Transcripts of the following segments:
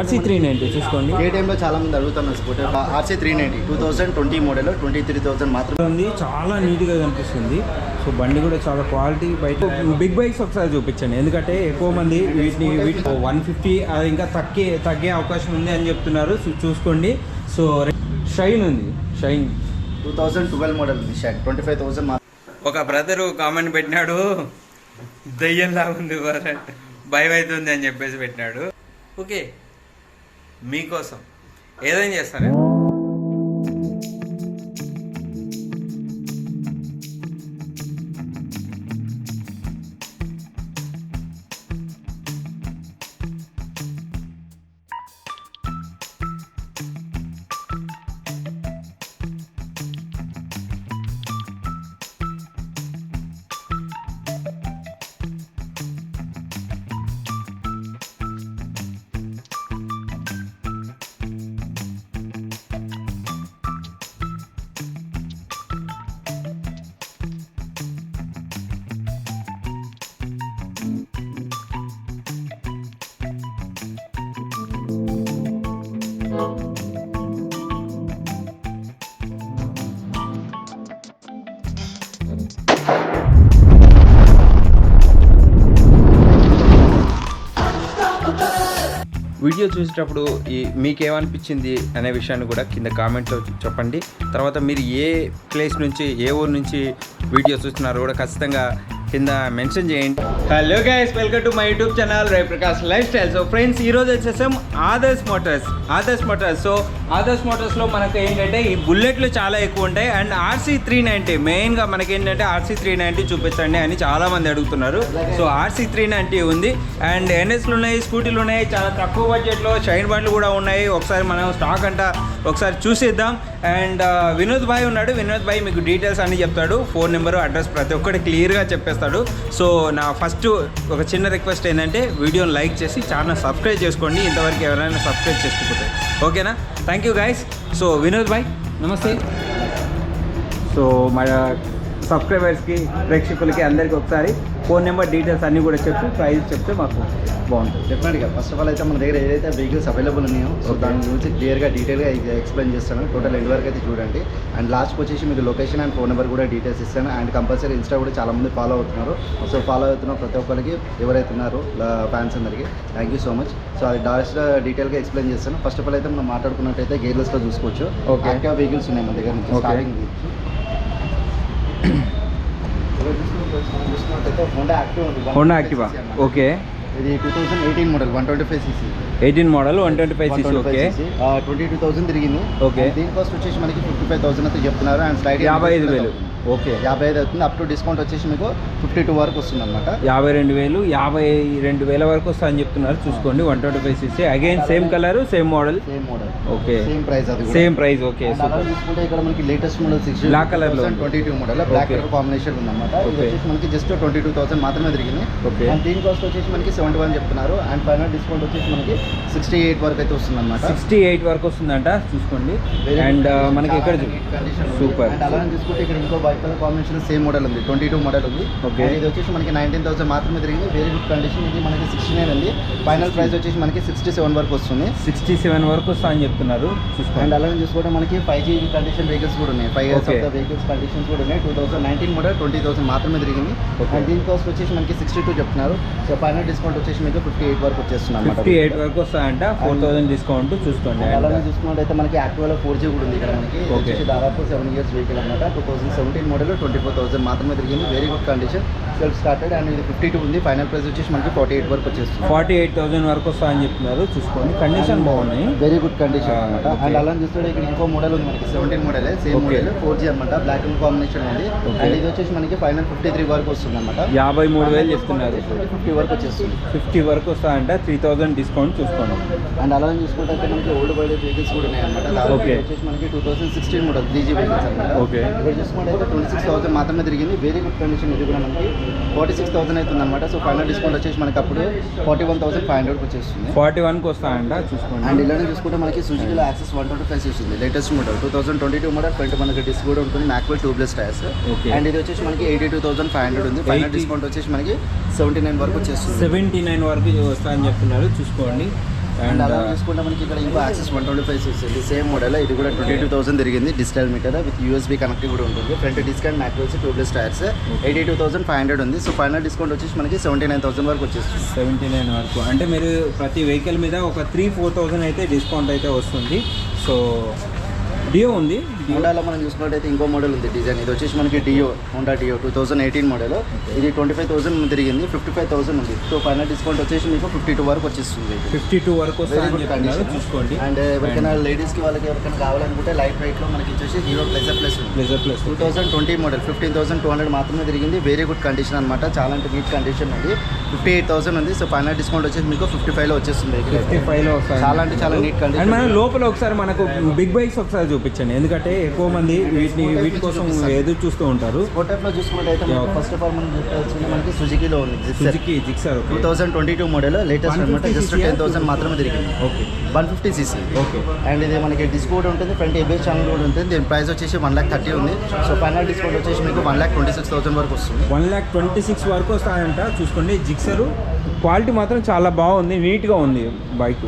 RC three ninety చూసుకోండి. కేటీఎంలో చాలా మంది అడుగుతున్నారు scooter RC three ninety two thousand twenty model twenty three thousand మాత్రం ఉంది. చాలా నీట్గా కనిపిస్తుంది. సో బండి కూడా చాలా క్వాలిటీ బయట. బిగ్ బైక్స్ ఒకసారి చూపించండి. ఎందుకంటే ఎక్కువ మంది వీటిని వీటి వన్ ఫిఫ్టీ అది ఇంకా తగ్గే తగ్గే అవకాశం ఉంది అని చెప్తున్నారు. సో చూసుకోండి. సో షైన్ ఉంది. Shine two thousand twelve model ఉంది షాక్ ట్వంటీ ఫైవ్ థౌసండ్ ఒక బ్రదరు కామెంట్ పెట్టినాడు. దయ్యంలా ఉంది. భయం అవుతుంది అని చెప్పేసి పెట్టినాడు. ఓకే. మీకోసం. ఏదైనా చేస్తాను వీడియో చూసేటప్పుడు ఈ మీకేమనిపించింది అనే విషయాన్ని కూడా కింద కామెంట్లో చెప్పండి. తర్వాత మీరు ఏ ప్లేస్ నుంచి ఏ ఊరు నుంచి వీడియో చూస్తున్నారో కూడా ఖచ్చితంగా కింద మెన్షన్ చేయండి. Hello guys welcome to my YouTube channel Rai Prakash lifestyle so friends ఈరోజు వచ్చేసాం Adarsh Motors Adarsh Motors so Adarsh మోటార్స్లో మనకు ఏంటంటే ఈ బుల్లెట్లు చాలా ఎక్కువ ఉంటాయి. అండ్ ఆర్సీ త్రీ నైంటీ మెయిన్గా మనకి ఏంటంటే ఆర్సీ త్రీ నైంటీ చూపించండి అని చాలామంది అడుగుతున్నారు. సో ఆర్సీ త్రీ నైంటీ ఉంది. అండ్ ఎన్ఎస్లు ఉన్నాయి స్కూటీలు ఉన్నాయి చాలా తక్కువ బడ్జెట్లో షైన్ బండ్లు కూడా ఉన్నాయి. ఒకసారి మనం స్టాక్ అంట ఒకసారి చూసేద్దాం. అండ్ uh, వినోద్ భాయ్ ఉన్నాడు. వినోద్ భాయ్ మీకు డీటెయిల్స్ అన్ని చెప్తాడు. ఫోన్ నెంబర్ అడ్రస్ ప్రతి ఒక్కటి క్లియర్గా చెప్పేస్తాడు సో నా ఫస్ట్ ఒక చిన్న రిక్వెస్ట్ ఏంటంటే వీడియోని లైక్ చేసి ఛానల్ సబ్స్క్రైబ్ చేసుకోండి. ఇంతవరకు ఎవరైనా సబ్స్క్రైబ్ చేసుకోకపోతే ఓకేనా? Thank you guys so Vinod bhai నమస్తే. సో మా సబ్స్క్రైబర్స్కి ప్రేక్షకులకి అందరికీ ఒకసారి ఫోన్ నెంబర్ డీటెయిల్స్ అన్నీ కూడా చెప్పి ప్రైస్ చెప్తే మాకు బాగుంటుంది. డెఫినెట్గా ఫస్ట్ ఆఫ్ ఆల్ అయితే మన దగ్గర ఏదైతే వెహికల్స్ అవైలబుల్ ఉన్నాయో సో. దాని గురించి క్లియర్గా డీటెయిల్గా ఎక్స్ప్లెయిన్ చేస్తాను. టోటల్ ఎండ్ వరకు అయితే చూడండి. అండ్ లాస్ట్కి వచ్చేసి మీకు లొకేషన్ అండ్ ఫోన్ నెంబర్ కూడా డీటెయిల్స్ ఇస్తాను. అండ్ కంపల్సరీ ఇన్స్టా కూడా చాలా మంది ఫాలో అవుతున్నారు. సో ఫాలో అవుతున్న ప్రతి ఒక్కరికి ఎవరైతే ఉన్నారో ఫ్యాన్స్ అందరికి thank you so much so అది లాస్ట్ డీటెయిల్గా ఎక్స్ప్లెయిన్ చేస్తాను. ఫస్ట్ ఆఫ్ ఆల్ అయితే మనం మాట్లాడుకున్నట్టయితే గేర్లెస్లో చూసుకోవచ్చు. యాక్టివ్ వెహికల్స్ ఉన్నాయి మన దగ్గర నుంచి. స్టార్టింగ్ హోండా యాక్టివ్ ఓకే ఇది two thousand eighteen model one twenty five CC eighteen model one twenty five CC okay twenty two thousand తిరిగింది. And దీని కాస్ట్ వచ్చేసి మనకి ఫిఫ్టీ ఫైవ్ థౌసండ్ అయితే చెప్తున్నారు. అండ్ స్లైడ్ యాభై ఐదు వేలు. ఓకే. యాభై ఐదు అవుతుంది. అప్ టు డిస్కౌంట్ వచ్చేసి మీకు ఫిఫ్టీ టూ వరకు వస్తుంది అనమాట యాభై రెండు వేలు యాభై రెండు వేల వరకు వస్తా అని చెప్తున్నారు. చూసుకోండి. One twenty five CC again same colour same model same model okay. Same price అది. సేమ్ ప్రైస్ ఓకే అలా చూసుకుంటే ఇక్కడ మనకి లేటెస్ట్ మోడల్ సిక్స్లో ఉంది. Twenty two model black. Colour combination ఉందన్నమాట. ఇది. వచ్చేసి మనకి జస్ట్ ట్వంటీ టూ థౌసండ్ మాత్రమే తిరిగింది. Okay. అండ్ దీని కాస్ట్ వచ్చేసి మనకి సెవెంటీ వన్ చెప్తున్నారు. అండ్ ఫైనల్ డిస్కౌంట్ వచ్చేసి మనకి సిక్స్టీ ఎయిట్ వరకు అయితే వస్తుంది అనమాట సిక్స్టీ ఎయిట్ వరకు వస్తుందంట. చూసుకోండి. అండ్ మనకి ఇక్కడ సూపర్ అలానే చూసుకుంటే ఇక్కడ ఇంకో కలర్ కాంబినేషన్ సేమ్ మోడల్ ఉంది. ట్వంటీ టూ మోడల్ ఉంది. And ఇది వచ్చేసి మనకి నైన్టీన్ థౌసండ్ మాత్రమే తిరిగింది. వెరీ గుడ్ కండిషన్ ఇది మనకి సిక్స్టీ నైన్ ఉంది ఫైనల్ ప్రైస్ వచ్చేసి మనకి సిక్స్టీ సెవెన్ వరకు వస్తుంది. సిక్స్టీ సెవెన్ వరకు వస్తా అని చెప్తున్నారు. అండ్ అలానే చూసుకుంటే మనకి ఫైవ్ జీ కండిషన్ వెహికల్స్ కూడా ఉన్నాయి. Five years. Of the vehicles conditions కూడా ఉన్నాయి. Two thousand nineteen model twenty thousand మాత్రమే తిరిగింది. అండ్ దీని కాస్ట్ వచ్చేసి మనకి సిక్స్టీ టూ చెప్తున్నారు. సో ఫైనల్ డిస్కౌంట్ వచ్చేసి మీకు ఫిఫ్టీ ఎయిట్ వరకు వచ్చేస్తుంది అనమాట ఫిఫ్టీ ఎయిట్ వరకు వస్తాయంట. ఫోర్ థౌసండ్ డిస్కౌంట్ చూసుకోండి And, చూసుకున్నట్టయితే మనకి యాక్టివ్లో ఫోర్ జీ కూడా ఉంది ఇక్కడ మనకి. వచ్చేసి దాదాపు సెవెన్ ఇయర్స్ వెహికల్ అనమాట two thousand seventeen model twenty four thousand మాత్రమే తిరిగింది. Very good condition self started and ఇది ఫిఫ్టీ టూ ఉంది. ఫైనల్ ప్రైస్ వచ్చేసి మనకి ఫార్టీ ఎయిట్ వరకు వచ్చేస్తుంది. ఫార్టీ ఎయిట్ థౌసండ్ వరకు వస్తా అని చెప్తున్నారు చూసుకోండి. కండిషన్ బాగున్నాయి. వెరీ గుడ్ కండిషన్ అనమాట. అండ్ అలా చూస్తే ఇక్కడ ఇంకో మోడల్ ఉంది మనకి seventeen model same. Model four G అనమాట బ్లాక్ అండ్ కాంబినేషన్ ఉంది. అండ్ ఇది వచ్చేసి మనకి ఫైనల్ ఫిఫ్టీ త్రీ వరకు వస్తుంది అనమాట యాభై మూడు వేలు చెప్తున్నారు. ఫిఫ్టీ వరకు వచ్చేస్తుంది. ఫిఫ్టీ వరకు వస్తా అంట. త్రీ థౌసండ్ డిస్కౌంట్ చూసుకోండి. అండ్ అలా చూసుకుంటే మనకి ఓల్డ్ బర్డ్ వెహికల్స్ కూడా ఉన్నాయి అనమాట వచ్చేసి మనకి two thousand sixteen model three G vehicles అనమాట Okay. ఇక్కడ చూసుకుంటే ట్వంటీ సిక్స్ థౌసండ్ మాత్రమే తిరిగింది. వెరీ గుడ్ కండిషన్ ఇది కూడా మనకి ఫార్టీ సిక్స్ థౌసండ్ అవుతుంది అనమాట సో ఫైనల్ డిస్కౌంట్ వచ్చేసి మనకి అప్పుడు ఫార్టీ వన్ థౌసండ్ ఫైవ్ హండ్రెడ్కి వచ్చేస్తుంది. ఫార్టీ వన్కి వస్తా అంట చూసుకోండి. అండ్ ఇలానే చూసుకుంటే మనకి సుజుకిలో యాక్సెస్ వన్ ట్వంటీ ఫైవ్ వస్తుంది latest model two thousand twenty two model front మనకి డిస్క్ కూడా ఉంటుంది. Mag wheel tubeless tyres. And ఇది వచ్చేసి మనకి eighty two thousand five hundred ఉంది. ఫైనల్ 80 డిస్కౌంట్ వచ్చేసి మనకి సెవెంటీ నైన్ వరకు వచ్చేస్తుంది. సెవెంటీ నైన్ వరకు వస్తా అని చెప్తున్నారు. చూసుకోండి. అండ్ అలా uh, చూసుకుంటే మనకి ఇక్కడ ఇంకో Access one twenty five six same model ఇది కూడా ట్వంటీ టూ థౌసండ్ తిరిగింది digital meter with USB connective కూడా ఉంటుంది. Front discount macros tubeless tyres eighty two thousand five hundred ఉంది. సో ఫైనల్ డిస్కౌంట్ వచ్చేసి మనకి సెవెంటీ నైన్ థౌసండ్ వరకు వచ్చేస్తుంది. సెవెంటీ నైన్ వరకు. అంటే మీరు ప్రతి వెహికల్ మీద ఒక త్రీ ఫోర్ థౌజండ్ అయితే డిస్కౌంట్ అయితే వస్తుంది. సో డియో ఉంది. హోండాలో మనం చూసుకున్నట్టయితే ఇంకో మోడల్ ఉంది డిజైన్. ఇది వచ్చేసి మనకి Dio Honda Dio two thousand eighteen model. ఇది ట్వంటీ ఫైవ్ థౌసండ్ తిరిగింది ఫిఫ్టీ ఫైవ్ థౌసండ్ ఉంది. సో ఫైనల్ డిస్కౌంట్ వచ్చేసి మీకు ఫిఫ్టీ టూ వరకు వచ్చేస్తుంది. ఫిఫ్టీ టూ వరకు కండిషన్ చూసుకోండి. అండ్ ఎవరికైనా లేడీస్కి వాళ్ళకి ఎవరికైనా కావాలనుకుంటే లైట్ వెయిట్లో మనకి వచ్చేసి Hero Pleasure plus Pleasure plus two thousand twenty model fifteen thousand two hundred మాత్రమే తిరిగింది. వెరీ గుడ్ కండిషన్ అనమాట చాలా అంటే నీట్ కండిషన్ ఉంది ఫిఫ్టీ ఎయిట్ థౌసండ్ ఉంది. సో ఫైనల్ డిస్కౌంట్ వచ్చేసి మీకు ఫిఫ్టీ ఫైవ్లో వచ్చేస్తుంది. vehicle అయితే. ఫిఫ్టీ ఫైవ్లో చాలా అంటే చాలా. అండ్ మనం లోపల ఒకసారి మనకు బిగ్ బైక్స్ ఒకసారి చూపించండి. ఎందుకంటే ఎక్కువ మంది వీటిని వీటి కోసం ఎదురు చూస్తూ ఉంటారు. స్పోర్ట్ టైప్లో చూసుకున్నట్టయితే. ఫస్ట్ ఆఫ్ ఆల్ మనం మనకి సుజుకిలో ఉంది. Suzuki Gixxer two thousand twenty two model latest 150 అనమాట జస్ట్ టెన్ థౌసండ్ మాత్రమే తిరిగింది. Okay one fifty CC okay and ఇది మనకి డిస్క్ కూడా ఉంటుంది ఫ్రంట్ ఏబిఎస్ ఛానల్ కూడా ఉంటుంది. దీని ప్రైస్ వచ్చేసి వన్ ల్యాక్ థర్టీ ఉంది. సో ఫైనల్ డిస్కౌంట్ వచ్చేసి మీకు one lakh twenty six thousand వరకు వస్తుంది. వన్ ల్యాక్ ట్వంటీ సిక్స్ వరకు వస్తాయంట. చూసుకోండి జిక్సరు క్వాలిటీ మాత్రం చాలా బాగుంది నీట్గా ఉంది బైక్.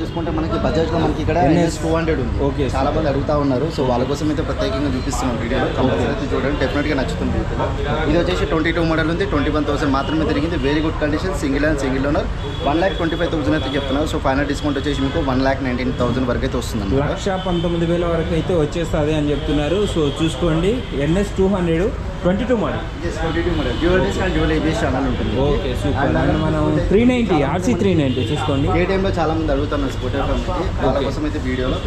చూసుకుంటే మనకి బజాజ్లో మనకి ఇక్కడ ఎన్ఎస్ టూ హండ్రెడ్ ఉంది. Okay. చాలా మంది అడుగుతా ఉన్నారు. సో వాళ్ళ కోసం అయితే ప్రత్యేకంగా చూపిస్తున్నాం వీడియోలో. కంపల్సరీ చూడండి. డెఫినెట్గా నచ్చుతుంది ఇది వచ్చేసి ట్వంటీ టూ మోడల్ ఉంది. ట్వంటీ వన్ థౌసండ్ మాత్రమే తిరిగింది. Very good condition single and single owner one lakh twenty five thousand అయితే చెప్తున్నారు. సో ఫైనల్ డిస్కౌంట్ వచ్చేసి మీకు వన్ ల్యాక్ నైన్టీన్ థౌసండ్ వరకు అయితే వస్తుంది లక్ష పంతొమ్మిది వేల వరకు అయితే వచ్చేస్తుంది అని చెప్తున్నారు. సో చూసుకోండి. NS two hundred twenty two model. Twenty two model disc and dual ABS channel ఉంటుంది. ఓకే సూపర్ అండ్ మనం three ninety RC three ninety చూసుకోండి. ఏ టైంలో చాలా మంది అడుగుతున్నారు స్కూటర్. కోసం అయితే వీడియోలో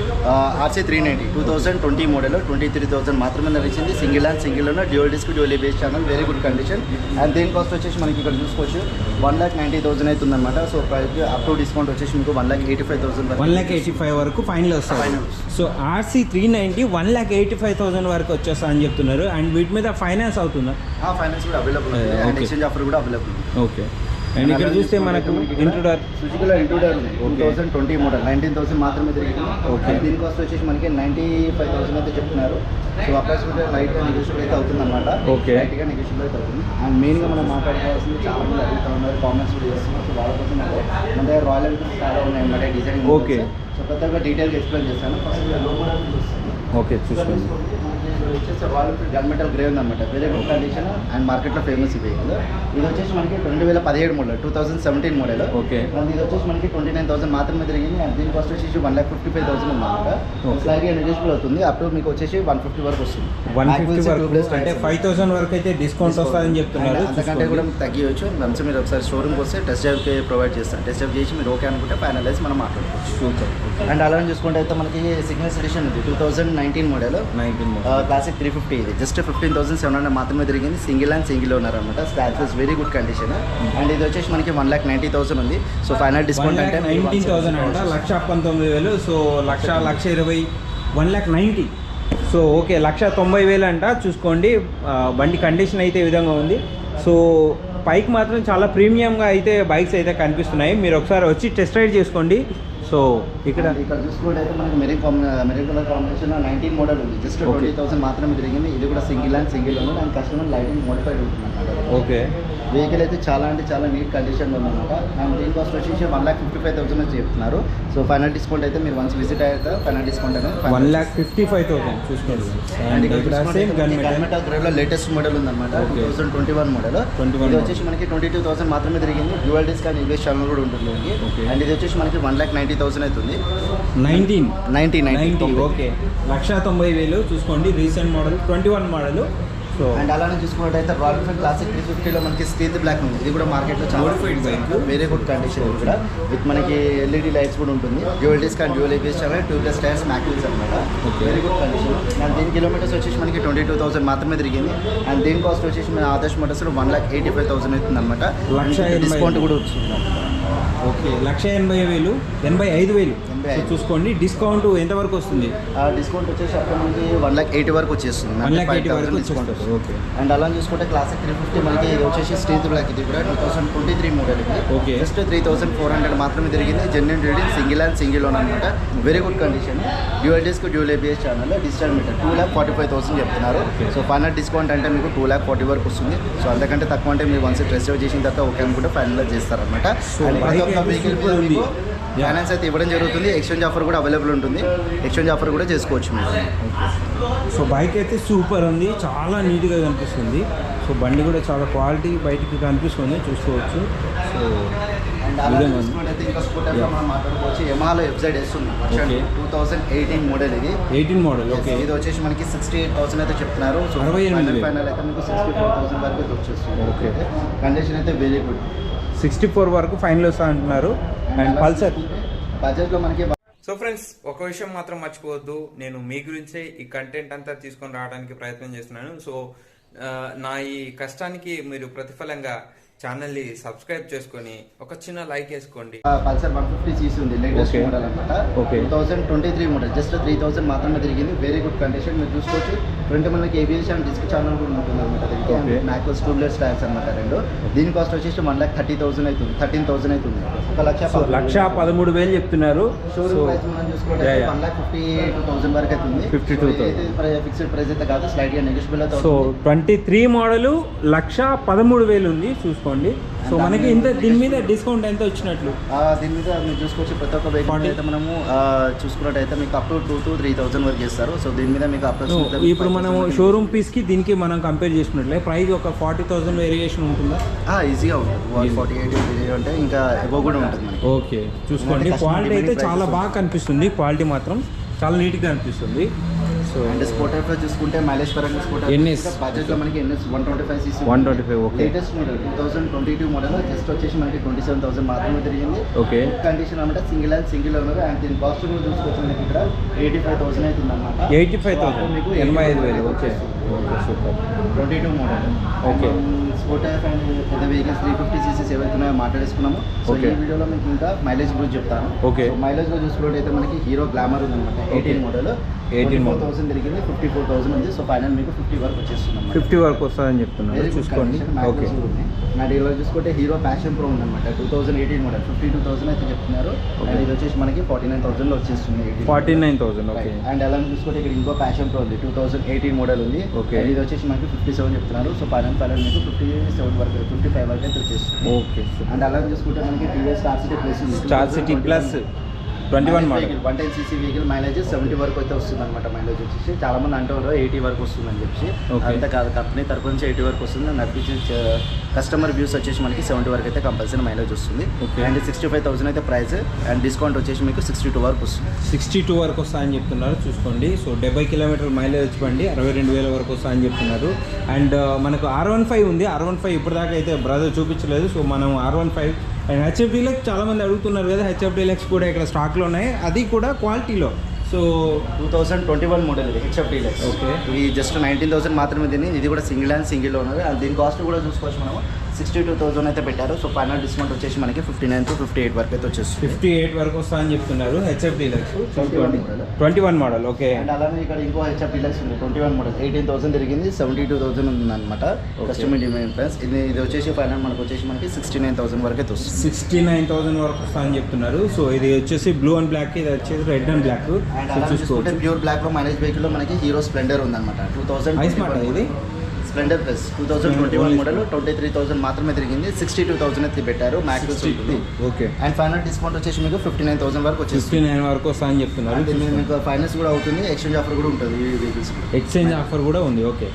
RC three ninety two thousand twenty model twenty three thousand మాత్రమే నడిచింది సింగిల్ అండ్ సింగిల్ ఉన్న dual disc dual base channel very good condition and దీని కాస్ట్ వచ్చేసి మనకి ఇక్కడ చూసుకోవచ్చు వన్ ల్యాక్ నైంటీ థౌసండ్ అవుతుంది అనమాట so price up to discount వచ్చేసి మీకు one lakh eighty five thousand one lakh eighty five వరకు ఫైనల్ వస్తుంది. So RC three ninety one lakh eighty five thousand వరకు వచ్చేస్తా అని చెప్తున్నారు. అండ్ వీటి మీద ఫైనాన్స్ అవుతుందా? ఫైనాన్స్ కూడా అవైలబుల్ అండ్. ఎక్స్చేంజ్ ఆఫర్ కూడా అవైలబుల్ ఓకే. అండ్ ఇక్కడ చూస్తే మనకు Intruder సుజుకిలో Intruder two. Thousand twenty model nineteen thousand మాత్రమే తిరిగింది. Okay. దీని కాస్ట్ వచ్చేసి మనకి నైంటీ ఫైవ్ థౌసండ్ అయితే చెప్తున్నారు. సో అప్రాక్సిమేట్ లైట్గా నెగోషియబుల్ అయితే అవుతుంది అనమాట Okay. లైట్గా నెగోషియబుల్ అయితే అవుతుంది. అండ్ మెయిన్గా మనం మాట్లాడుకోవాల్సింది చాలా మంది అడుగుతా ఉన్నారు కామెంట్స్ కూడా చేస్తున్నారు. సో వాళ్ళ కోసం అంటే మన దగ్గర రాయల్ ఎన్ఫీల్డ్ చాలా ఉన్నాయి అన్నమాట డిజైన్ Okay. సో ప్రతి ఒక్క డీటెయిల్గా ఎక్స్ప్లెయిన్ చేస్తాను. ఫస్ట్లో మోడల్ చూస్తాను. ఓకే చూసుకోండి. వచ్చేసి రాయల్ గన్ మెటల్ గ్రే ఉందన్నమాట. వెరీ గుడ్ కండిషన్ అండ్ మార్కెట్లో ఫేమస్ ఈ వెహికల్ ఇది వచ్చేసి మనకి రెండు వేల పదిహేడు model two thousand seventeen model okay. And ఇది వచ్చేసి మనకి ట్వంటీ నైన్ థౌసండ్ మాత్రమే తిరిగింది. అండ్ దీని కాస్ట్ వచ్చేసి one lakh fifty five thousand Okay. స్లైడ్గా నెగోషియబుల్ అవుతుంది. అప్పుడు మీకు వచ్చేసి వన్ ఫిఫ్టీ వరకు వస్తుంది. వన్ ఫిఫ్టీ వరకు అంటే. ఫైవ్ థౌసండ్ వరకు అయితే డిస్కౌంట్ వస్తుందని చెప్తున్నారు. అంతకంటే కూడా తగ్గియచ్చు వన్స్ మీరు ఒకసారి షోరూమ్కి వస్తే టెస్ట్ డ్రైవ్కి ప్రొవైడ్ చేస్తాను టెస్ట్ డ్రైవ్ చేసి మీరు ఓకే అనుకుంటే ఫైనలైజ్ మనం మాట్లాడుకోవచ్చు. అండ్ అలా చూసుకుంటే అయితే మనకి సిగ్నల్స్ ఎడిషన్ ఉంది. Two thousand nineteen model nineteen classic three fifty ఇది. Just fifteen thousand seven hundred మాత్రమే తిరిగింది. సింగిల్ అండ్ సింగిల్ ఓనర్ అనమాట statues very good condition and ఇది వచ్చేసి మనకి వన్ ల్యాక్ నైంటీ థౌసండ్ ఉంది. సో ఫైనల్ డిస్కౌంట్ అంటే నైన్టీన్ థౌసండ్ అంట. లక్ష పంతొమ్మిది వేలు. సో లక్ష లక్ష ఇరవై one lakh ninety so okay లక్ష తొంభై వేలు అంట. చూసుకోండి. బండి కండిషన్ అయితే ఈ విధంగా ఉంది. సో పైకి మాత్రం చాలా ప్రీమియంగా అయితే బైక్స్ అయితే కనిపిస్తున్నాయి. మీరు ఒకసారి వచ్చి టెస్ట్ రైడ్ చేసుకోండి. సో ఇక్కడ ఇక్కడ చూసుకుంటే అయితే మనకి marine combi marine colour combination nineteen model ఉంది. జస్ట్. ట్వంటీ థౌసండ్ మాత్రమే తిరిగింది. ఇది కూడా single and single owner and customer lighting modified ఉంటుంది అన్నమాట ఓకే. వెహికల్ అయితే చాలా అంటే చాలా నీట్ కండిషన్లో ఉందన్నమాట. అండ్ దీని కాస్ట్ వచ్చేసి one lakh fifty five thousand చెప్తున్నారు. సో ఫైనల్ డిస్కౌంట్ అయితే మీరు వన్స్ విజిట్ అయితే ఫైనల్ డిస్కౌంట్ అనేది one lakh fifty five thousand చూసుకోండి. అండ్ ఇక్కడ సేమ్ గ్రేవ్లో లేటెస్ట్ మోడల్ ఉందన్నమాట. Two. Thousand twenty one model 21 ఇది వచ్చేసి మనకి ట్వంటీ టూ థౌసండ్ మాత్రమే తిరిగింది. Dual disc and English channel కూడా ఉంటుంది. అండ్ ఇది వచ్చేసి మనకి వన్ ల్యాక్ నైంటీ థౌసండ్ అవుతుంది. Nineteen ninety ninety ninety okay లక్ష తొంభై వేలు చూసుకోండి. Recent model twenty one model so and అలానే చూసుకున్నట్టయితే రాయల్ ఎన్ఫీల్డ్ క్లాసిక్ త్రీ ఫిఫ్టీలో మనకి స్టీల్ బ్లాక్ ఉంది. ఇది కూడా మార్కెట్లో చాలా Modified bike. Very good condition ఇది కూడా. విత్ మనకి ఎల్ఈడి లైట్స్ కూడా ఉంటుంది. Dual disc and dual ABS channel tubeless tyres mag wheels అనమాట. వెరీ గుడ్ కండిషన్ అండ్ దీని కిలోమీటర్స్ వచ్చేసి మనకి ట్వంటీ టూ థౌసండ్ మాత్రమే తిరిగింది. అండ్ దీని కాస్ట్ వచ్చేసి మన Adarsh Motors one lakh eighty five thousand అవుతుంది అనమాట. డిస్కౌంట్ కూడా వచ్చింది ఓకే లక్ష ఎనభై వేలు ఎనభై ఐదు వేలు. సో. చూసుకోండి. డిస్కౌంట్ ఎంతవరకు వస్తుంది? ఆ డిస్కౌంట్ వచ్చేసి అక్కడ మనకి వన్ లాక్ ఎయిటీ వరకు వచ్చేస్తుంది. వన్ ల్యాక్ ఎయిటీ 5,000 వరకు డిస్కౌంట్ ఓకే అండ్ అలా చూసుకుంటే క్లాసిక్ త్రీ ఫిఫ్టీ మనకి ఇది వచ్చేసి స్టీల్ బ్లాక్ ఇది కూడా two thousand twenty three model ఇది. Okay. Just three thousand four hundred మాత్రమే తిరిగింది. Genuine reading single and single lone అనమాట very good condition dual disc dual ABS channel digital meter two lakh forty five thousand చెప్తున్నారు. So final discount అంటే మీకు two lakh forty వరకు వస్తుంది. So అంతకంటే తక్కువ అంటే మీరు వన్స్ డ్రైవ్ చేసిన తర్వాత ఓకే అనుకుంటే ఫైనల్ చేస్తారనమాట ఫైనాన్స్ అయితే ఇవ్వడం జరుగుతుంది. ఎక్స్చేంజ్ ఆఫర్ కూడా అవైలబుల్ ఉంటుంది. ఎక్స్చేంజ్ ఆఫర్ కూడా చేసుకోవచ్చు మీరు. సో బైక్ అయితే సూపర్ ఉంది. చాలా నీట్గా కనిపిస్తుంది. సో బండి కూడా చాలా క్వాలిటీ బయటికి కనిపిస్తుంది. చూసుకోవచ్చు. సో మాట్లాడుకోవచ్చు. Okay. Two thousand eighteen model ఇది. ఎయిటీన్ మోడల్ ఓకే ఇది వచ్చేసి మనకి సిక్స్టీ ఎయిట్ థౌసండ్ అయితే చెప్తున్నారు. సో అరవై ఎనిమిది ఫైనల్ అయితే మీకు సిక్స్టీ ఫోర్ థౌసండ్ వరకు వచ్చేస్తుంది. కండిషన్ అయితే వెరీ గుడ్ సిక్స్టీ ఫోర్ వరకు ఫైనల్ వస్తా అంటున్నారు. అండ్ పల్సర్ బజాజ్లో మనకి సో ఫ్రెండ్స్ ఒక విషయం మాత్రం మర్చిపోవద్దు. నేను మీ గురించే ఈ కంటెంట్ అంతా తీసుకొని రావడానికి ప్రయత్నం చేస్తున్నాను. సో నా ఈ కష్టానికి మీరు ప్రతిఫలంగా ఛానల్ని సబ్స్క్రైబ్ చేసుకొని ఒక చిన్న లైక్ వేసుకోండి. పల్సర్ వన్ ఫిఫ్టీ సీసీ ఉంది లేటెస్ట్. మోడల్ అనమాట. Two thousand twenty three model just three thousand మాత్రమే తిరిగింది. వెరీ గుడ్ కండిషన్ మీరు చూసుకోవచ్చు. ఫ్రంట్ మనకి ఏబిఎస్ అండ్ డిస్క్ ఛానల్ కూడా ఉంటుంది అనమాట. దీనికి మ్యాక్స్ ట్యూబ్లెస్ టైర్స్ అనమాట రెండు దీని కాస్ట్ వచ్చేసి వన్ లాక్ థర్టీ థౌసండ్ అవుతుంది థర్టీన్ థౌసండ్ అవుతుంది ఒక లక్ష లక్ష పదమూడు వేలు చెప్తున్నారు షోరూమ్ సో ప్రైస్ మనం చూసుకుంటే Yeah, yeah. One lakh fifty two thousand వరకు అవుతుంది 52,000. ఫిక్స్డ్ ప్రైస్ అయితే కాదు స్లైడ్గా నెగిషియబుల్ అయితే సో. ట్వంటీ త్రీ మోడల్ లక్ష పదమూడు వేలు ఉంది చూసుకోండి సో మనకి ఇంత దీని మీద డిస్కౌంట్ ఎంత వచ్చినట్లు దీని మీద మీరు చూసుకోవచ్చు ప్రతి ఒక్క వెహికల్. అయితే మనము చూసుకున్నట్టయితే మీకు up to two to three thousand వరకు చేస్తారు సో దీని మీద మీకు అప్రాక్సిమేట్ ఇప్పుడు మనం షోరూమ్ పీస్కి దీనికి మనం కంపేర్ చేసుకున్నట్లే. ప్రైస్ ఒక ఫార్టీ థౌసండ్ వేరియేషన్ ఉంటుందా? ఈజీగా ఉంటుంది. ఫార్టీ ఎయిట్ అంటే ఇంకా ఎబో కూడా ఉంటుంది ఓకే చూసుకోండి. క్వాలిటీ అయితే చాలా బాగా కనిపిస్తుంది. క్వాలిటీ మాత్రం చాలా నీట్గా అనిపిస్తుంది. సో అండ్ స్పోర్టర్లో చూసుకుంటే మైలేజ్ పరంగా స్పోర్టర్ NS. బడ్జెట్లో మనకి NS one twenty five CC 125, okay. Latest model two thousand twenty two model just వచ్చేసి మనకి ట్వంటీ సెవెన్ థౌసండ్ మాత్రమే తిరిగింది. ఓకే కండిషన్ అనమాట single and single owner and దీని కాస్ట్ కూడా చూసుకోవచ్చు మనకి ఇక్కడ. ఎయిటీ ఫైవ్ థౌసండ్ అవుతుంది అనమాట ఎయిటీ ఫైవ్ థౌసండ్ మీకు ఎనభై ఐదు వేలు okay okay super twenty two model scooter and పెద్ద వెహికల్స్ త్రీ ఫిఫ్టీ సీసీస్ ఏవైతే ఉన్నాయో మాట్లాడేసుకున్నాము సో ఈ. వీడియోలో మీకు ఇంకా మైలేజ్ గురించి చెప్తాను Okay. మైలేజ్లో చూసుకున్నట్టయితే మనకి హీరో గ్లామర్ ఉంది అనమాట eighteen model 18 eighteen four. Thousand తిరిగింది ఫిఫ్టీ ఫోర్ థౌసండ్ ఉంది సో ఫైనల్ మీకు ఫిఫ్టీ వరకు వచ్చేస్తుంది అన్నమాట. ఫిఫ్టీ వరకు వస్తుందని చెప్తున్నారు good చూసుకోండి ఓకే. అండ్ ఇలా చూసుకుంటే హీరో ప్యాషన్ ప్రో ఉందన్నమాట two thousand eighteen model fifty two thousand అయితే చెప్తున్నారు. అండ్ ఇది వచ్చేసి మనకి ఫార్టీ నైన్ థౌసండ్ వచ్చేస్తుంది 18. Forty nine thousand okay and అలా చూసుకుంటే ఇక్కడ ఇంకో ప్యాషన్ ప్రో ఉంది టూ థౌసండ్ ఎయిటీన్ మోడల్ ఉంది. And ఇది వచ్చేసి మనకి ఫిఫ్టీ సెవెన్ చెప్తున్నారు సో ఫైనల్ ఫైనల్ మీకు ఫిఫ్టీ సెవెన్ వరకు ఫిఫ్టీ ఫైవ్ వరకు అయితే వచ్చేస్తుంది ఓకే అండ్ అలా చూసుకుంటే మనకి TVS Star City plus Star City plus twenty one model one ten CC vehicle mileage seventy వరకు అయితే వస్తుంది అనమాట మైలేజ్ వచ్చేసి. చాలా మంది అంటారు ఎయిటీ వరకు వస్తుందని చెప్పి. అంత కాదు కంపెనీ తరపు నుంచి ఎయిటీ వరకు వస్తుంది నడిపించే కస్టమర్ వ్యూస్ వచ్చేసి మనకి సెవెంటీ వరకు అయితే కంపల్సరీ మైలేజ్ వస్తుంది. అండ్ సిక్స్టీ ఫైవ్ థౌసండ్ అయితే ప్రైస్ అండ్ డిస్కౌంట్ వచ్చేసి మీకు సిక్స్టీ టూ వరకు వస్తుంది. సిక్స్టీ టూ వరకు వస్తా అని చెప్తున్నారు చూసుకోండి. సో డెబ్బై కిలోమీటర్ మైలేజ్ వచ్చిపోండి అరవై రెండు వేల వరకు వస్తా అని చెప్తున్నారు. అండ్ మనకు ఆర్ వన్ ఫైవ్ ఉంది. ఆర్ వన్ ఫైవ్ ఇప్పటిదాకా అయితే బ్రదర్ చూపించలేదు. సో మనం R one five and HF Deluxe చాలా మంది అడుగుతున్నారు కదా హెచ్ఎఫ్ డీలక్స్ కూడా ఇక్కడ స్టాక్లో ఉన్నాయి. అది కూడా క్వాలిటీలో so two thousand twenty one model ఇది హెచ్ఎఫ్ డీలక్స్ Okay. ఇది జస్ట్ నైన్టీన్ థౌసండ్ మాత్రమే దీని ఇది కూడా సింగిల్ అండ్ సింగిల్ అండ్ దీని కాస్ట్ కూడా చూసుకోవచ్చు మనం సిక్స్టీ టూ థౌసండ్ అయితే పెట్టారు. సో ఫైనల్ డిస్కౌంట్ వచ్చేసి మనకి fifty nine to fifty eight వరకు అయితే వచ్చేస్తుంది. ఫిఫ్టీ ఎయిట్ వరకు వస్తా అని చెప్తున్నారు. HF Deluxe 21 model. Twenty one model okay and అలానే ఇక్కడ ఇంకో హెచ్ఎఫ్ డీలక్స్ ఉంది twenty one model eighteen thousand తిరిగింది సెవెంటీ టూ థౌసండ్ ఉంది అనమాట. కస్టమర్ డిమాండ్ ప్రైస్ ఇది ఇది వచ్చేసి ఫైనల్ మనకు వచ్చేసి మనకి సిక్స్టీ నైన్ థౌసండ్ వరకు అయితే వస్తుంది. సిక్స్టీ నైన్ థౌసండ్ వరకు వస్తా అని చెప్తున్నారు. సో ఇది వచ్చేసి బ్లూ అండ్ బ్లాక్ ఇది వచ్చేసి రెడ్ అండ్ బ్లాక్ అండ్ అలా చూసుకుంటే ప్యూర్ బ్లాక్లో మైలేజ్ వెహికల్లో మనకి హీరో స్ప్లెండర్ ఉందన్నమాట. టూ థౌసండ్ ఇది? Splendor plus two thousand twenty one model twenty three thousand మాత్రమే తిరిగింది. సిక్స్టీ టూ థౌసండ్ అయితే పెట్టారు. Max okay and final discount వచ్చేసి మీకు ఫిఫ్టీ నైన్ థౌసండ్ వరకు ఫిఫ్టీ వచ్చేస్తుంది. నైన్ వరకు వస్తా అని చెప్తున్నారు. మీకు ఫైనాన్స్ కూడా అవుతుంది. ఎక్స్చేంజ్ ఆఫర్ కూడా ఉంటుంది. ఎక్స్చేంజ్ ఆఫర్ కూడా ఉంది. ఓకే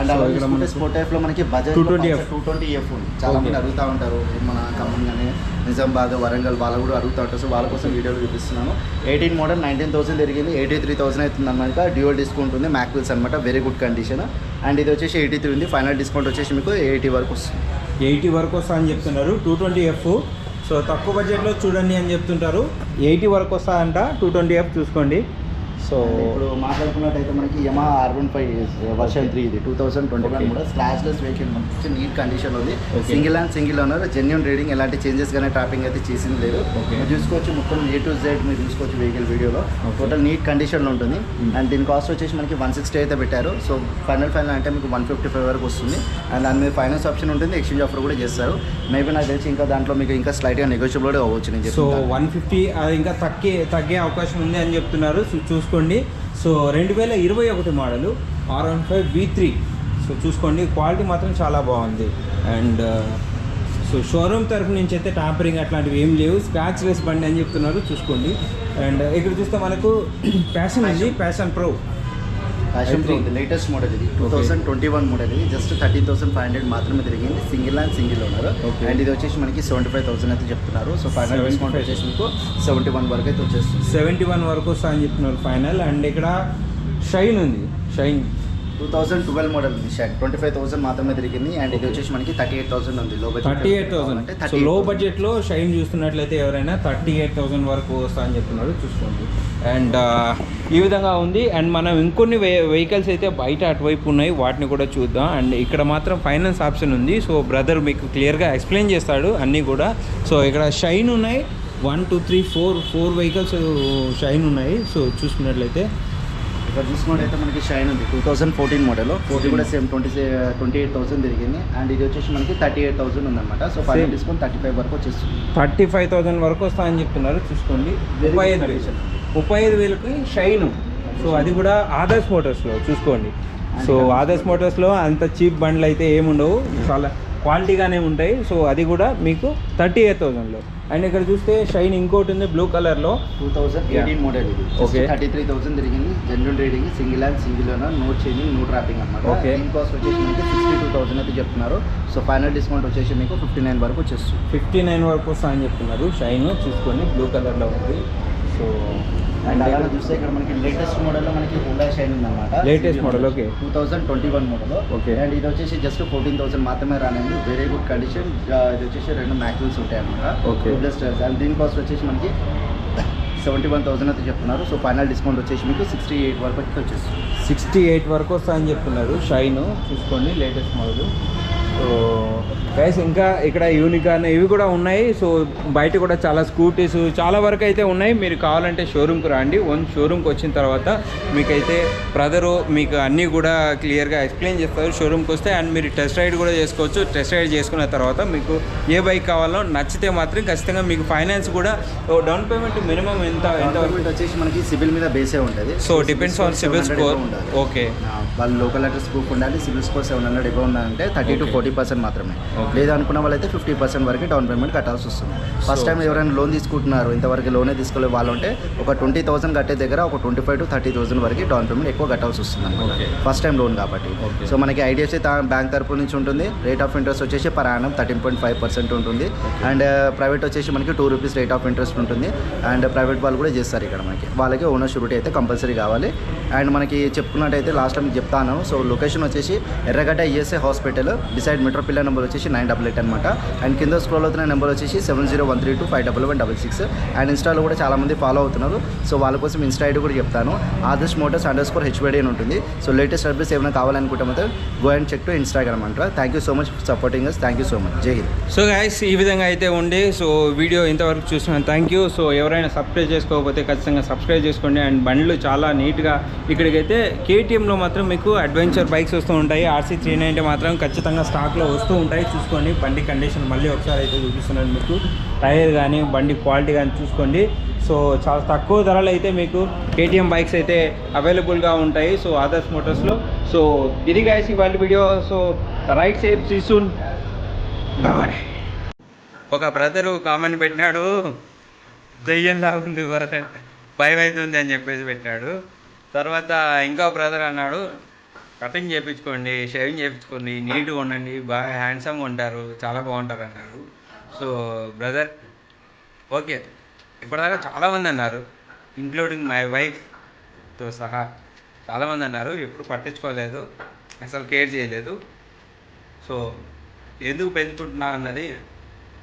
అండ్ అలా చూసుకుంటే స్పోర్ట్ టైప్లో మనకి Bajaj 220F. Two twenty F ఉంది. చాలా. మంది అడుగుతూ ఉంటారు. మన కంపెనీ కానీ నిజామాబాద్ వరంగల్ వాళ్ళు కూడా అడుగుతూ ఉంటారు. సో వాళ్ళ కోసం వీడియోలు చూపిస్తున్నాను. ఎయిటీన్ మోడల్ నైన్టీన్ థౌసండ్ తిరిగింది ఎయిటీ త్రీ థౌసండ్ అవుతుంది అనమాట డ్యూయల్ డిస్కౌంట్ ఉంది మ్యాక్విల్స్ అనమాట వెరీ గుడ్ కండిషన్ అండ్ ఇది వచ్చేసి ఎయిటీ త్రీ ఉంది. ఫైనల్ డిస్కౌంట్ వచ్చేసి మీకు ఎయిటీ వరకు వస్తుంది. ఎయిటీ వరకు వస్తా అని చెప్తున్నారు. టూ ట్వంటీ ఎఫ్ సో తక్కువ బడ్జెట్లో చూడండి అని చెప్తుంటారు. ఎయిటీ వరకు వస్తా అంట. టూ ట్వంటీ ఎఫ్ చూసుకోండి. సో ఇప్పుడు మాట్లాడుకున్నట్టయితే మనకి Yamaha R one five version three ఇది టూ థౌసండ్ ట్వంటీ వన్. కూడా స్క్రాచ్లెస్ వెహికల్ మంచి నీట్ కండిషన్ ఉంది. Single and single owner genuine reading ఎలాంటి చేంజెస్ కానీ ట్రాపింగ్ అయితే చేసింది లేదు. మీరు చూసుకోవచ్చు మొత్తం ఏ టు జెడ్ మీరు చూసుకోవచ్చు వెహికల్ వీడియోలో. టోటల్ నీట్ కండిషన్లో ఉంటుంది Hmm. అండ్ దీని కాస్ట్ వచ్చేసి మనకి వన్ సిక్స్టీ అయితే పెట్టారు సో ఫైనల్ ఫైనల్ అంటే మీకు వన్ ఫిఫ్టీ ఫైవ్ వరకు వస్తుంది అండ్ దాని మీద ఫైనాన్స్ ఆప్షన్ ఉంటుంది ఎక్స్చేంజ్ ఆఫర్ కూడా చేస్తారు మేబీ నాకు తెలిసి ఇంకా దాంట్లో మీకు ఇంకా స్లైట్గా నెగోషియబుల్ కూడా అవ్వచ్చు నేను సో వన్ ఫిఫ్టీ ఇంకా తగ్గే తగ్గే అవకాశం ఉంది అని చెప్తున్నారు సో చూసుకోండి. సో రెండు వేల ఇరవై ఒకటి model R one five B three so చూసుకోండి. క్వాలిటీ మాత్రం చాలా బాగుంది. అండ్ సో షోరూమ్ తరఫు నుంచి అయితే టాపరింగ్ అట్లాంటివి ఏం లేవు. స్క్రాచ్ లెస్ బండి అని చెప్తున్నారు. చూసుకోండి. అండ్ ఇక్కడ చూస్తే మనకు ప్యాషన్ ఉంది. Passion Pro fashion Pro I3. Latest model ఇది. Two thousand twenty one model ఇది. Just thirty thousand five hundred మాత్రమే తిరిగింది. Single and single owner Okay. And ఇది వచ్చేసి మనకి సెవెంటీ ఫైవ్ థౌసండ్ అయితే చెప్తున్నారు. So final discount 75. వచ్చేసి మీకు సెవెంటీ వన్ వరకు అయితే వచ్చేస్తుంది. సెవెంటీ వన్ వరకు వస్తా అని చెప్తున్నారు ఫైనల్ అండ్ ఇక్కడ షైన్ ఉంది. Shine two thousand twelve model shock. Twenty five thousand మాత్రమే తిరిగింది. అండ్ ఇది వచ్చేసి మనకి థర్టీ ఎయిట్ థౌసండ్ ఉంది. Low budget thirty eight thousand. అంటే సో లో బడ్జెట్లో షైన్ చూస్తున్నట్లయితే ఎవరైనా థర్టీ ఎయిట్ థౌసండ్ వరకు వస్తా అని చెప్తున్నారు. చూసుకోండి. అండ్ ఈ విధంగా ఉంది. అండ్ మనం ఇంకొన్ని వెహికల్స్ అయితే బయట అటువైపు ఉన్నాయి. వాటిని కూడా చూద్దాం. అండ్ ఇక్కడ మాత్రం ఫైనాన్స్ ఆప్షన్ ఉంది. సో బ్రదర్ మీకు క్లియర్గా ఎక్స్ప్లెయిన్ చేస్తాడు అన్నీ కూడా. సో ఇక్కడ షైన్ ఉన్నాయి. One two three four four vehicles Shine ఉన్నాయి. సో చూసుకున్నట్లయితే ఇక్కడ చూసుకున్నట్టయితే మనకి షైన్ ఉంది. టూ థౌసండ్ ఫోర్టీన్ మోడల్ ఇది కూడా same twenty twenty eight thousand తిరిగింది. అండ్ ఇది వచ్చేసి మనకి థర్టీ ఎయిట్ థౌసండ్ ఉందన్నమాట so Same. Discount thirty five వరకు వచ్చేస్తుంది. థర్టీ ఫైవ్ థౌసండ్ వరకు వస్తా అని చెప్తున్నారు. చూసుకోండి. ముప్పై ఐదు వేలు. ముప్పై ఐదు వేలకి షైన్ సో అది కూడా ఆదర్శ్ మోటార్స్లో చూసుకోండి. సో ఆదర్శ్ మోటార్స్లో అంత చీప్ బండ్లు అయితే ఏముండవు. చాలా క్వాలిటీగానే ఉంటాయి. సో అది కూడా మీకు థర్టీ ఎయిట్ థౌసండ్లో అండ్ ఇక్కడ చూస్తే షైన్ ఇంకోటి ఉంది బ్లూ కలర్లో. టూ థౌసండ్ ఎయిటీన్ మోడల్ ఇది. Okay. థర్టీ త్రీ థౌసండ్ తిరిగింది. General reading single and single no changing no trapping అనమాట Okay. దీని కాస్ట్ వచ్చేసి మీకు సిక్స్టీ టూ థౌసండ్ అయితే చెప్తున్నారు. సో ఫైనల్ డిస్కౌంట్ వచ్చేసి మీకు ఫిఫ్టీ నైన్ వరకు వచ్చేస్తుంది. ఫిఫ్టీ నైన్ వరకు వస్తా అని చెప్తున్నారు. షైన్ చూసుకోండి బ్లూ కలర్లో ఉంది. సో అండ్ అలాగే చూస్తే ఇక్కడ మనకి లేటెస్ట్ మోడల్లో మనకి హుండా షైన్ ఉందన్నమాట. Latest model, okay. Two thousand twenty one model Okay. And ఇది వచ్చేసి జస్ట్ ఫోర్టీన్ థౌసండ్ మాత్రమే రానండి వెరీ గుడ్ కండిషన్ ఇది వచ్చేసి రెండు మ్యాక్యూల్స్ ఉంటాయి అనమాట Okay. ప్లస్ అండ్ దీని కాస్ట్ వచ్చేసి మనకి సెవెంటీ వన్ థౌసండ్ అయితే చెప్తున్నారు. సో ఫైనల్ డిస్కౌంట్ వచ్చేసి మీకు సిక్స్టీ ఎయిట్ వరకు అయితే వచ్చేస్తుంది. సిక్స్టీ ఎయిట్ వరకు వస్తా అని చెప్తున్నారు. షైన్ చూసుకోండి లేటెస్ట్ మోడల్ సో గైస్ ఇంకా ఇక్కడ యూనికార్న్ ఇవి కూడా ఉన్నాయి. సో బయట కూడా చాలా స్కూటీస్ చాలా వరకు అయితే ఉన్నాయి. మీరు కావాలంటే షోరూమ్కి రండి. వన్ షోరూమ్కి వచ్చిన తర్వాత మీకైతే బ్రదరు మీకు అన్నీ కూడా క్లియర్గా ఎక్స్ప్లెయిన్ చేస్తారు. షోరూమ్కి వస్తే అండ్ మీరు టెస్ట్ రైడ్ కూడా చేసుకోవచ్చు. టెస్ట్ రైడ్ చేసుకున్న తర్వాత మీకు ఏ బైక్ కావాలో నచ్చితే మాత్రం ఖచ్చితంగా మీకు ఫైనాన్స్ కూడా డౌన్ పేమెంట్ మినిమం ఎంత ఎంత వచ్చేసి మనకి సివిల్ మీద బేసే ఉంటుంది. So depends on CIBIL score okay వాళ్ళు లోకల్ అడ్రస్ ప్రూఫ్ ఉండాలి సివిల్ స్కోర్ సెవెన్ హండ్రెడ్ ఇవ్వ ఉందంటే థర్టీ టు. ఫోర్టీ పర్సెంట్ మాత్రమే. Okay. లేదు అనుకున్న వాళ్ళైతే ఫిఫ్టీ పర్సెంట్ వరకు డౌన్ పేమెంట్ కట్టాల్సి వస్తుంది. ఫస్ట్ టైం ఎవరైనా లోన్ తీసుకుంటున్నారు ఇంతవరకు లోనే తీసుకోలే వాళ్ళు ఉంటే ఒక ట్వంటీ థౌసండ్ కట్టే దగ్గర ఒక twenty five to thirty thousand వరకు డౌన్ పేమెంట్ ఎక్కువ కట్టాల్సి వస్తుంది అనమాట. ఫస్ట్ టైం లోన్ కాబట్టి. సో మనకి ఐడిఎఫ్సి బ్యాంక్ తరపు నుంచి ఉంటుంది. రేట్ ఆఫ్ ఇంట్రెస్ట్ వచ్చేసి per annum thirteen point five percent ఉంటుంది. అండ్ ప్రైవేట్ వచ్చేసి మనకి two rupees rate of interest ఉంటుంది. అండ్ ప్రైవేట్ వాళ్ళు కూడా చేస్తారు ఇక్కడ మనకి. వాళ్ళకి ఓనర్ షూరిటీ అయితే కంపల్సరీ కావాలి. అండ్ మనకి చెప్పుకున్నట్టయితే లాస్ట్ టైం చెప్తాను సో లొకేషన్ వచ్చేసి Erragadda ESI hospital beside metro pillar number వచ్చేసి నైన్ డబల్ ఎయిట్ అనమాట అండ్ కింద స్క్రోల్ అవుతున్న నెంబర్ వచ్చేసి seven zero one three two five double one double six and ఇన్స్టాలో కూడా చాలా మంది ఫాలో అవుతున్నారు. సో వాళ్ళ కోసం ఇన్స్టా ఐడి కూడా చెప్తాను. ఆదర్శ్ మోటార్స్ అండర్ స్కోర్ హెచ్బిడి అని ఉంటుంది. సో లేటెస్ట్ అప్డేట్స్ ఏమైనా కావాలనుకుంటే మాత్రం go and check to Instagram అంటారా thank you so much supporting us thank you so much Jai Hind so guys ఈ విధంగా అయితే ఉండి సో వీడియో ఇంతవరకు చూసిన థ్యాంక్ యూ సో ఎవరైనా సబ్స్క్రైబ్ చేసుకోకపోతే ఖచ్చితంగా సబ్స్క్రైబ్ చేసుకోండి. అండ్ బండ్లు చాలా నీట్గా ఇక్కడికైతే కేటీఎంలో మాత్రం మీకు అడ్వెంచర్ బైక్స్ వస్తూ ఉంటాయి. ఆర్సీ త్రీ నైంటీ మాత్రం ఖచ్చితంగా స్టాక్లో వస్తూ ఉంటాయి. చూసుకోండి. బండి కండిషన్ మళ్ళీ ఒకసారి అయితే చూపిస్తున్నాను మీకు. టైర్ కానీ బండి క్వాలిటీ కానీ చూసుకోండి. సో చాలా తక్కువ ధరలు అయితే మీకు కేటీఎం బైక్స్ అయితే అవైలబుల్గా ఉంటాయి. సో ఆదర్శ్ మోటార్స్లో సో ఇది గాయస్ ఇవాళ వీడియో. సో రైట్ సేఫ్ సీసూన్ ఒక బ్రదరు కామెంట్ పెట్టినాడు. దెయ్యంలా ఉంది బ్రదర్ భయం అవుతుంది అని చెప్పేసి పెట్టాడు. తర్వాత ఇంకో బ్రదర్ అన్నాడు కటింగ్ చేయించుకోండి షేవింగ్ చేయించుకోండి నీట్గా ఉండండి బాగా హ్యాండ్సమ్గా ఉంటారు చాలా బాగుంటారు అన్నారు. So brother okay. ఇప్పటిదాకా చాలామంది అన్నారు ఇంక్లూడింగ్ మై వైఫ్తో సహా చాలామంది అన్నారు ఎప్పుడు పట్టించుకోలేదు అసలు కేర్ చేయలేదు. సో ఎందుకు పెంచుకుంటున్నా అన్నది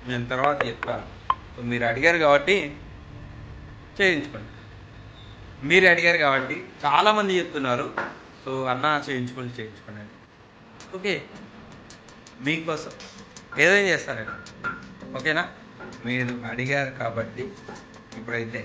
నేను తర్వాత చెప్తాను. సో మీరు అడిగారు కాబట్టి చేయించుకోండి. మీరు అడిగారు కాబట్టి చాలామంది చెప్తున్నారు సో అన్న చేయించుకొని చేయించుకోండి ఓకే. మీకోసం ఏదైనా చేస్తారండి ఓకేనా? మీరు అడిగారు కాబట్టి ఇప్పుడైతే